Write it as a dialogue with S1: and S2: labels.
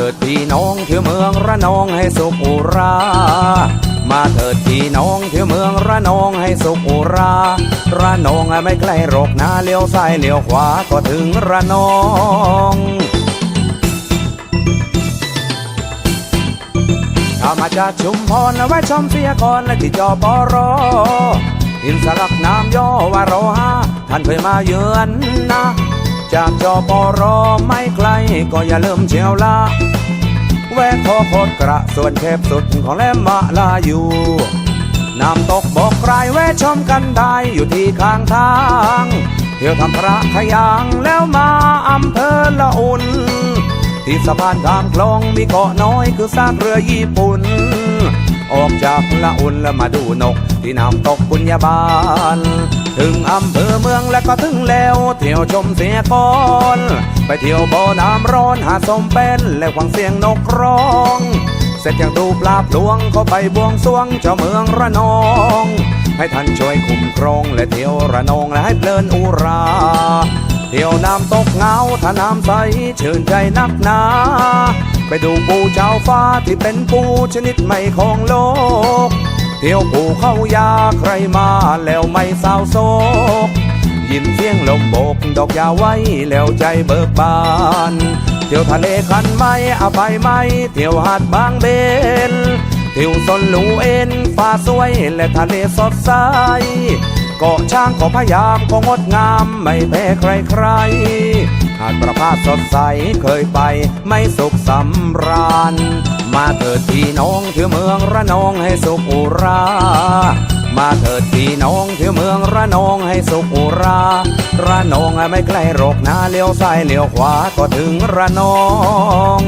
S1: ถิดพี่น้องเที่ยวเมืองระนองให้สุขอุรา มาเถิดพี่น้องเที่ยวเมืองระนองให้สุขอุรา ระนองไม่ใกล้หรอกนะเลี้ยวซ้ายเลี้ยวขวาก็ถึงระนองถ้ามาจากชุมพรแล้วไว้ชมเสียก่อนและที่จอปอรออินสลักน้ำย่อว่ารอฮาท่านเคยมาเยือนนะ จากจอปอรอไม่ไกลก็อย่าลืมเชียวละแวะขอโคตรกระส่วนเทพสุดของแลมมาลาอยู่น้ำตกบอกไกลแวะชมกันได้อยู่ที่ข้างทางเที่ยวทำพระขยางแล้วมาอำเภอละอุ่นที่สะพานข้ามคลองมีเกาะน้อยคือซากเรือญี่ปุ่น ออกจากละอุ่นแล้วมาดูนกที่น้ำตกปุญญาบาล ถึงอำเภอเมืองแล้วก็ถึงแล้ว เที่ยวชมเสียก่อน ไปเที่ยวบ่อน้ำร้อนหาดสมเป็นและฟังเสียงนกร้อง เสร็จจากดูปลาพลวงเข้าไปบวงสรวงเจ้าเมืองระนอง ให้ท่านช่วยคุ้มครองและเที่ยวระนองและให้เพลินอุรา เที่ยวน้ำตกเงาถ้าน้ำใสชื่นใจนักหนา ไปดูปูเจ้าฟ้าที่เป็นปูชนิดใหม่ของโลก เที่ยวปูเข้ายาใครมาแล้วไม่เศร้าโศก ยินเสียงลมโบกดอกยาไว้แล้วใจเบิกบาน เที่ยวทะเลคันไม้อภัยไม่เที่ยวหาดบางเบนเที่ยวสนลูเอ็นฟ้าสวยและทะเลสดใสเกาะช้างก็พยามก็งดงามไม่แพ้ใครใครหาดประพาสสดใสเคยไปไม่สุขสำราญ เถิดพี่น้องเที่ยวเมืองระนองให้สุขอุรา มาเถิดพี่น้องเที่ยวเมืองระนองให้สุขอุรา ระนองไม่ใกล้หรอกนะเลี้ยวซ้ายเลี้ยวขวาก็ถึงระนอง